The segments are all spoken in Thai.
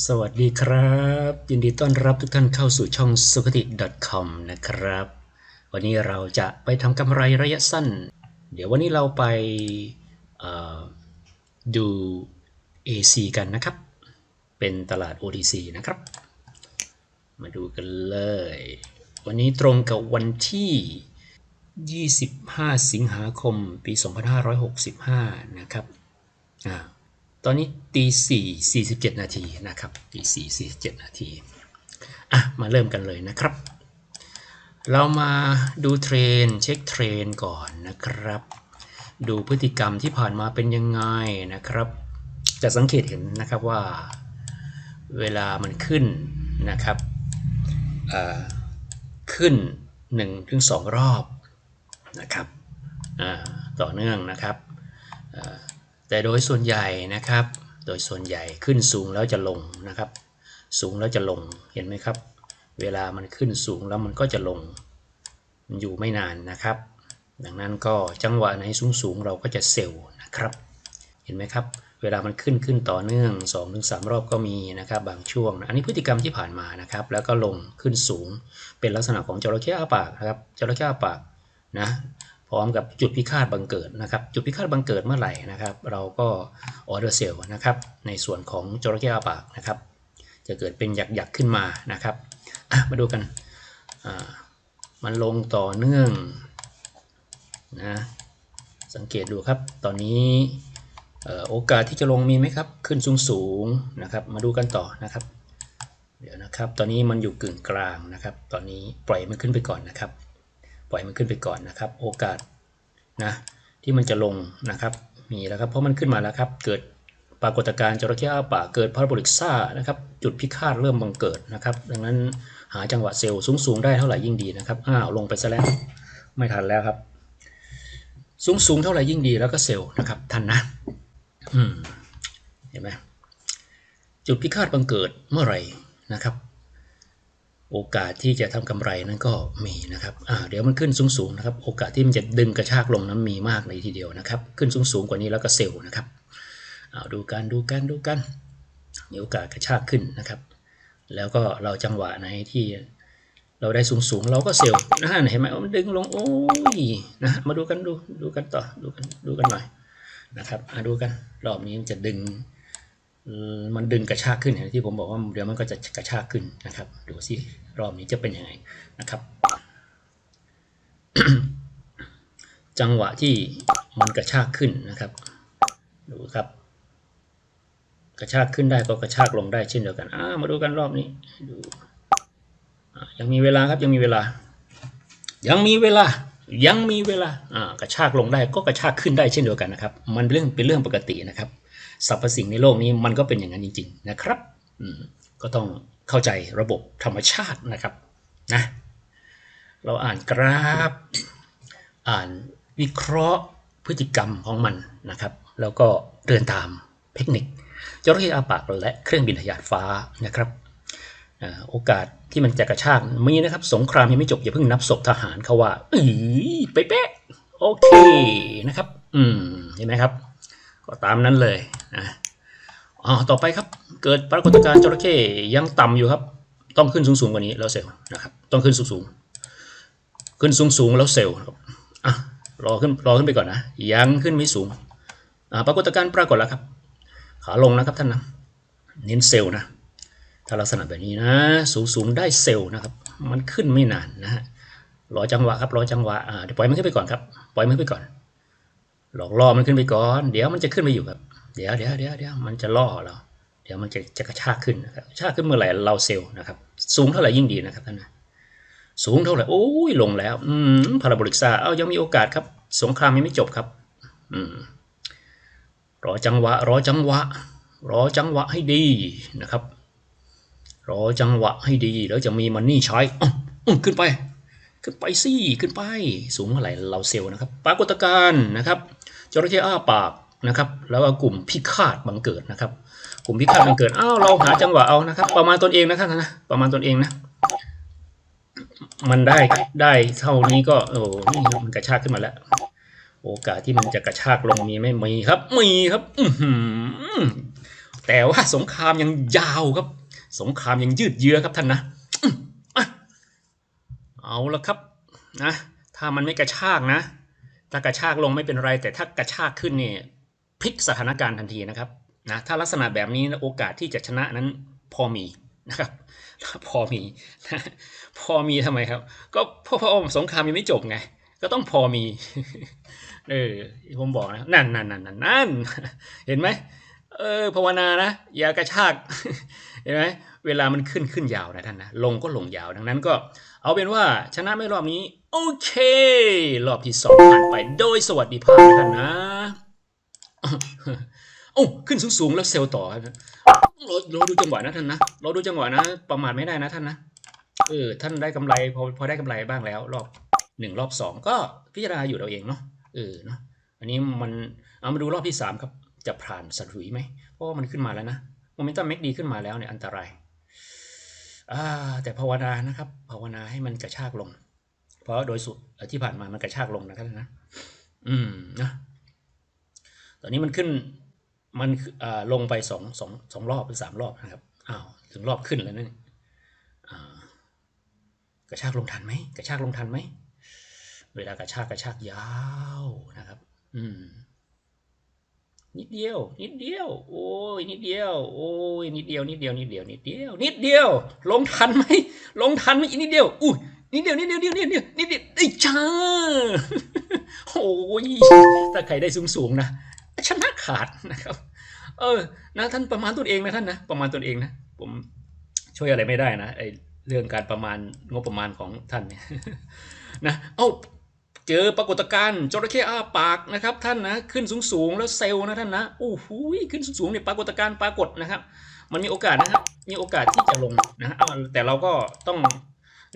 สวัสดีครับ ยินดีต้อนรับทุกท่านเข้าสู่ช่อง s u k h a t i .com นะครับ วันนี้เราจะไปทำกำไรระยะสั้น เดี๋ยววันนี้เราไปเอ่อดู AC กันนะครับ เป็นตลาด OTC นะครับ มาดูกันเลย วันนี้ตรงกับวันที่ 25 สิงหาคม ปี 2565 นะครับอ่า ตอนนี้ตีสี่สี่สิบเจ็ดนาทีนะครับตีสี่สี่สิบเจ็ดนาทีอะมาเริ่มกันเลยนะครับ เรามาดูเทรนเช็คเทรนก่อนนะครับ ดูพฤติกรรมที่ผ่านมาเป็นยังไงนะครับ จะสังเกตเห็นนะครับว่าเวลามันขึ้นนะครับขึ้น1-2ถึงรอบนะครับต่อเนื่องนะครับ แต่โดยส่วนใหญ่นะครับ โดยส่วนใหญ่ขึ้นสูงแล้วจะลงนะครับ สูงแล้วจะลงเห็นไหมครับ เวลามันขึ้นสูงแล้วมันก็จะลงมันอยู่ไม่นานนะครับ ดังนั้นก็จังหวะไหนสูงๆเราก็จะเซลล์นะครับ เห็นไหมครับ เวลามันขึ้นขึ้นต่อเนื่อง 2-3 รอบก็มีนะครับ บางช่วง อันนี้พฤติกรรมที่ผ่านมานะครับ แล้วก็ลงขึ้นสูง เป็นลักษณะของจระเข้อ้าปากนะครับจระเข้อ้าปากนะ ร้อมกับจุดพิฆาตบังเกิดนะครับ จุดพิฆาตบังเกิดเมื่อไหร่นะครับ เราก็ออเดอร์เซลนะครับ ในส่วนของจระเข้อาปากนะครับ จะเกิดเป็นหยักๆขึ้นมานะครับมาดูกันมันลงต่อเนื่องนะสังเกตดูครับ ตอนนี้โอกาสที่จะลงมีไหมครับ ขึ้นสูงๆนะครับ มาดูกันต่อนะครับ เดี๋ยวนะครับ ตอนนี้มันอยู่กึ่งกลางนะครับ ตอนนี้ปล่อยมันขึ้นไปก่อนนะครับ ปล่อยมันขึ้นไปก่อนนะครับ โอกาสนะที่มันจะลงนะครับมีแล้วครับเพราะมันขึ้นมาแล้วครับเกิดปรากฏการณ์จระเข้อ้าปากเกิดพาราโบลิกซ่านะครับจุดพิฆาตเริ่มบังเกิดนะครับ ดังนั้นหาจังหวะเซลล์สูงๆได้เท่าไหร่ยิ่งดีนะครับอ้าวลงไปซะแล้วไม่ทันแล้วครับ สูงสูงๆเท่าไหร่ยิ่งดีแล้วก็เซลล์นะครับทันนะอืมเห็นไหมจุดพิฆาตบังเกิดเมื่อไหร่นะครับ โอกาสที่จะทำกำไรนั้นก็มีนะครับเดี๋ยวมันขึ้นสูงๆนะครับ โอกาสที่มันจะดึงกระชากลงนั้นมีมากเลยทีเดียวนะครับ ขึ้นสูงๆกว่านี้แล้วก็เซลล์นะครับเอาดูกันดูกันดูกันมีโอกาสกระชากขึ้นนะครับ แล้วก็เราจังหวะไหนที่เราได้สูงๆ เราก็เซลล์นะฮะเห็นไหมว่ามันดึงลงโอ้ยนะมาดูกันดูดูกันต่อดูกันดูกันหน่อยนะครับอ่าดูกันรอบนี้มันจะดึง มันดึงกระชากขึ้นเห็นไหมที่ผมบอกว่าเดี๋ยวมันก็จะกระชากขึ้นนะครับ ดูสิรอบนี้จะเป็นยังไงนะครับ จังหวะที่มันกระชากขึ้นนะครับ ดูครับ กระชากขึ้นได้ก็กระชากลงได้เช่นเดียวกันอ่ามาดูกันรอบนี้ดูยังมีเวลาครับยังมีเวลา ยังมีเวลายังมีเวลาอ่ากระชากลงได้ก็กระชากขึ้นได้เช่นเดียวกันนะครับ มันเรื่องเป็นเรื่องปกตินะครับ สรรพสิ่งในโลกนี้มันก็เป็นอย่างนั้นจริงๆนะครับก็ต้องเข้าใจระบบธรรมชาตินะครับนะเราอ่านกราฟ อ่านวิเคราะห์พฤติกรรมของมันนะครับ แล้วก็เดินตามเทคนิคจระเข้อาปากและเครื่องบินทยานฟ้านะครับโอกาสที่มันจะกระชากมีนะครับ สงครามยังไม่จบอย่าเพิ่งนับศพทหารเขาว่าเอ้ยเป๊ะโอเคนะครับ อืมเห็นไหมครับ ก็ตามนั้นเลย นะอ๋อต่อไปครับ เกิดปรากฏการณ์จระเข้ยังต่ำอยู่ครับ ต้องขึ้นสูงๆกว่านี้แล้วเซลล์นะครับ ต้องขึ้นสูงๆขึ้นสูงๆแล้วเซลล์ครับอะรอขึ้นรอขึ้นไปก่อนนะ ยังขึ้นไม่สูงอ่าปรากฏการณ์ปรากฏแล้วครับ ขาลงนะครับท่านนะ เน้นเซลล์นะ ถ้าลักษณะแบบนี้นะ สูงๆได้เซลล์นะครับ มันขึ้นไม่นานนะฮะ รอจังหวะครับ รอจังหวะ อ่า เดี๋ยวปล่อยมันขึ้นไปก่อนครับ ปล่อยมันขึ้นไปก่อน หลอกล่อมันขึ้นไปก่อน เดี๋ยวมันจะขึ้นไปอยู่ครับ เดี๋ยวเดี๋ยวเดี๋ยวเดี๋ยวมันจะล่อเรา เดี๋ยวมันจะจะกระชากขึ้นนะครับกระชากขึ้นเมื่อไหร่เราเซลล์นะครับ สูงเท่าไหร่ยิ่งดีนะครับท่านนะสูงเท่าไหร่โอ้ยลงแล้ว อืมพาราโบลิกซ่าเอายังมีโอกาสครับ สงครามยังไม่จบครับ อืมรอจังหวะ รอจังหวะ รอจังหวะให้ดีนะครับ รอจังหวะให้ดีแล้วจะมีมันนี่ใช้อขึ้นไป ขึ้นไปสิขึ้นไป สูงเท่าไหร่เราเซลล์นะครับ ปรากฏการณ์นะครับจระเข้อ้าปาก นะครับ แล้วก็กลุ่มพิฆาตบังเกิดนะครับ กลุ่มพิฆาตบังเกิดอ้าวเราหาจังหวะเอานะครับ ประมาณตนเองนะครับนะประมาณตนเองนะ มันได้ได้เท่านี้ก็โอ้นี่มันกระชากขึ้นมาแล้ว โอกาสที่มันจะกระชากลงมีไหมมีครับ มีครับ อืแต่ว่าสงครามยังยาวครับ สงครามยังยืดเยื้อครับท่านนะอืมอะเอาละครับนะถ้ามันไม่กระชากนะ ถ้ากระชากลงไม่เป็นไร แต่ถ้ากระชากขึ้นเนี่ย พลิกสถานการณ์ทันทีนะครับนะถ้าลักษณะแบบนี้โอกาสที่จะชนะนั้นพอมีนะครับพอมีนะพอมีทำไมครับ ก็เพราะพราะว่าสงครามยังไม่จบไง ก็ต้องพอมี เออผมบอกนะนั่นนั่นนั่นนั่นนั่นเห็นไหมเออภาวนานะอย่ากระชากเห็นไหมเวลามันขึ้นขึ้นยาวนะท่านนะลงก็ลงยาวดังนั้นก็เอาเป็นว่าชนะไม่รอบนี้ โอเค รอบที่สองผ่านไปโดยสวัสดิภาพนะท่านนะ โอ้ขึ้นสูงๆแล้วเซลล์ต่อนะเราเราดูจังหวะนะท่านนะเราดูจังหวะนะ ประมาทไม่ได้นะท่านนะเออท่านได้กำไรพอพอได้กำไรบ้างแล้ว รอบหนึ่งรอบสองก็พิจารณาอยู่เราเองเนาะเออเนาะอันนี้มันเอามาดูรอบที่สามครับจะผ่านสถุยไหมเพราะว่ามันขึ้นมาแล้วนะโมเมนตัมเมกดีขึ้นมาแล้วเนี่ยอันตรายอ่าแต่ภาวนานะครับ ภาวนาให้มันกระชากลง เพราะโดยสุดที่ผ่านมามันกระชากลงนะครับนะ อืมนะ ตอนนี้มันขึ้นมันลงไปสองสองสองรอบหรือสามรอบนะครับอ้าวถึงรอบขึ้นแล้วนั่นอ่กระชากลงทันไหมกระชากลงทันไหมเวลากระชากกระชากยาวนะครับ อืมนิดเดียว นิดเดียว โอ้ยนิดเดียว โอ้ยนิดเดียว นิดเดียวนิดเดียวนิดเดียวนิดเดียว ลงทันไหมลงทันไหมอีกนิดเดียวอุ้ยนิดเดียวนิดเดียวนิดเดียวนิดเดียวนิดเดียวไอ้จ้าโอ้ยถ้าใครได้สูงสูงๆนะ ขาดนะครับ เออนะท่านประมาณตัวเองนะท่านนะประมาณตัวเองนะผมช่วยอะไรไม่ได้นะไอเรื่องการประมาณงบประมาณของท่านเนี่ยนะเอ้าเจอปรากฏการณ์จระเข้อ้าปากนะครับท่านนะขึ้นสูงๆแล้วเซลล์นะท่านนะโอ้โหขึ้นสูงๆเนี่ยปรากฏการณ์ปรากฏนะครับ มันมีโอกาสนะครับมีโอกาสที่จะลงนะเอาแต่เราก็ต้อง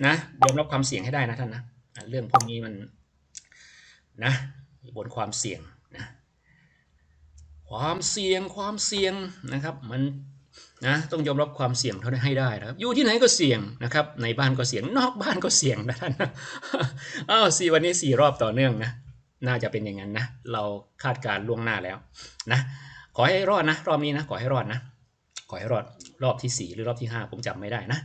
นะยอมรับความเสี่ยงให้ได้นะท่านนะเรื่องพวกนี้มันนะบนความเสี่ยง ความเสี่ยงความเสี่ยงนะครับมันนะต้องยอมรับความเสี่ยงเท่านั้นให้ได้นะครับอยู่ที่ไหนก็เสี่ยงนะครับในบ้านก็เสี่ยงนอกบ้านก็เสี่ยงนะท่านนะอ้าวสี่วันนี้สี่รอบต่อเนื่องนะน่าจะเป็นอย่างนั้นนะเราคาดการล่วงหน้าแล้วนะขอให้รอดนะรอบนี้นะขอให้รอดนะขอให้รอดรอบที่สี่หรือรอบที่ห้าผมจำไม่ได้นะ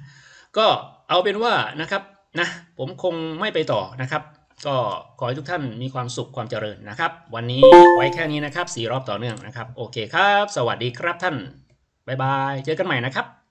ก็เอาเป็นว่านะครับนะผมคงไม่ไปต่อนะครับ ก็ขอให้ทุกท่านมีความสุขความเจริญนะครับ วันนี้ไว้แค่นี้นะครับสี่รอบต่อเนื่องนะครับ โอเคครับ สวัสดีครับท่าน บ๊ายบาย เจอกันใหม่นะครับ